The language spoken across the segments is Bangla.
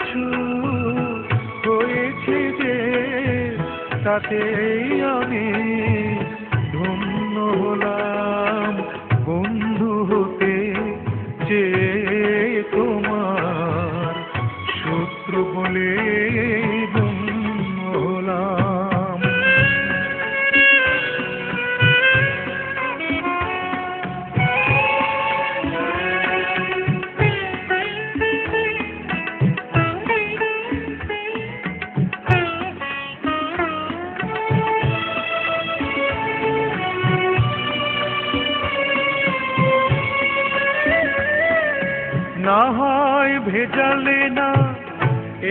কিছু হয়েছে যে তাতেই আমি ধন্য হলাম। না হয় ভেজালে না,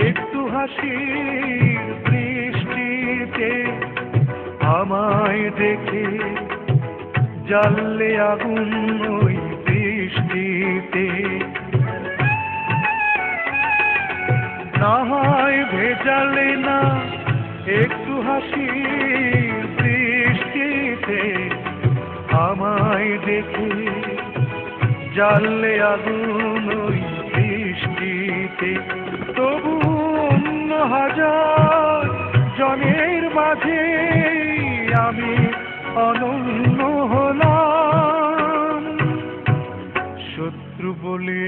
একটু হাসির দৃষ্টিতে আমায় দেখে জ্বাললে আগুন ওই বৃষ্টিতে। না হয় ভেজালে না, একটু হাসির দৃষ্টিতে আমায় দেখে জানলে আগুন ওই বৃষ্টিতে তবু হাজার জনের মাঝে আমি অনন্য হলাম। শত্রু বলে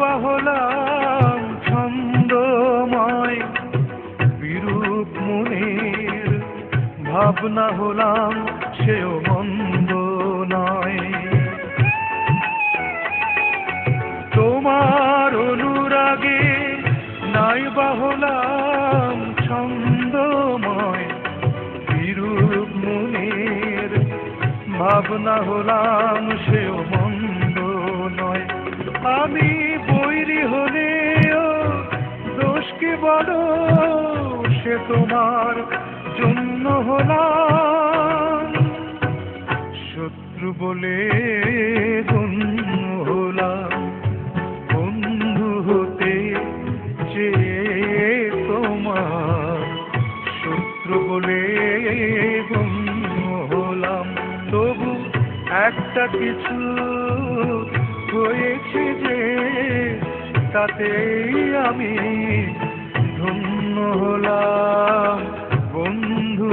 হলাম ছন্দময় বিরূপ মনের। ভাবনা হলাম সেও মন্দ নয়। তোমার অনুরাগে নাই বা হলাম ছন্দময় বিরূপ মনের। ভাবনা হলাম সেও মন্দ আমি বৈরি হলেও দোষকে বলো সে তোমার জন্য হলাম। শত্রু বলে গণ্য বন্ধু হতে চেয়ে তোমার শত্রু বলে গণ্য হলাম। তবু একটা কিছু হয়েছে যে তাতেই আমি ধন্য হলাম বন্ধু